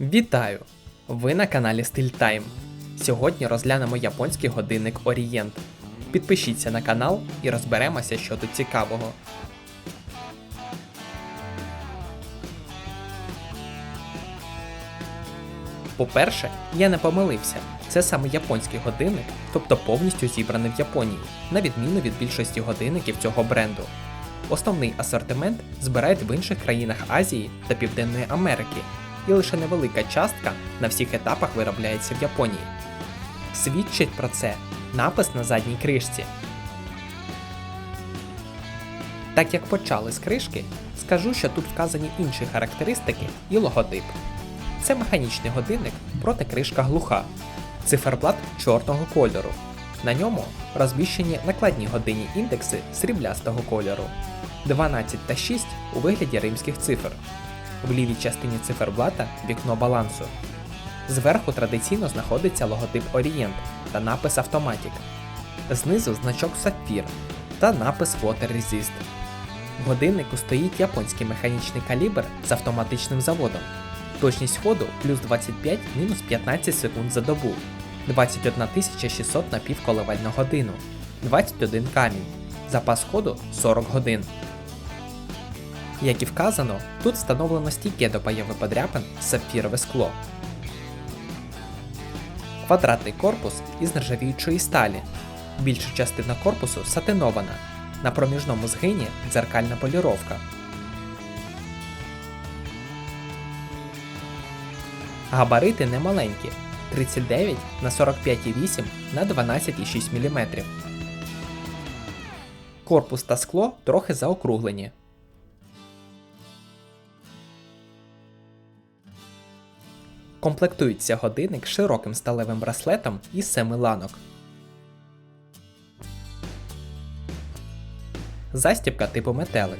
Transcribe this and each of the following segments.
Вітаю! Ви на каналі Стиль Тайм. Сьогодні розглянемо японський годинник Орієнт. Підпишіться на канал і розберемося, що тут цікавого. По-перше, я не помилився. Це саме японський годинник, тобто повністю зібраний в Японії, на відміну від більшості годинників цього бренду. Основний асортимент збирають в інших країнах Азії та Південної Америки, і лише невелика частка на всіх етапах виробляється в Японії. Свідчить про це напис на задній кришці. Так як почали з кришки, скажу, що тут вказані інші характеристики і логотип. Це механічний годинник, проте кришка глуха. Циферблат чорного кольору. На ньому розміщені накладні годинні індекси сріблястого кольору. 12 та 6 у вигляді римських цифр. В лівій частині циферблата вікно балансу. Зверху традиційно знаходиться логотип Орієнт та напис Автоматік. Знизу значок Сапфір та напис Water Resist. В годиннику стоїть японський механічний калібр з автоматичним заводом. Точність ходу плюс 25 мінус 15 секунд за добу, 21 600 напівколивань на годину, 21 камінь, запас ходу 40 годин. Як і вказано, тут встановлено стійке до появи подряпин сапфірове скло. Квадратний корпус із нержавіючої сталі. Більша частина корпусу сатинована. На проміжному згині дзеркальна поліровка. Габарити немаленькі 39 на 45,8 на 12,6 мм. Корпус та скло трохи заокруглені. Комплектується годинник широким сталевим браслетом із семи ланок. Застібка типу метелик.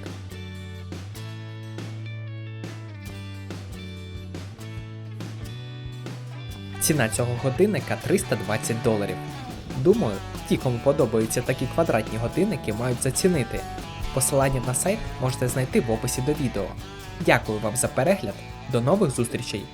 Ціна цього годинника 320 доларів. Думаю, ті, кому подобаються такі квадратні годинники, мають зацінити. Посилання на сайт можете знайти в описі до відео. Дякую вам за перегляд. До нових зустрічей!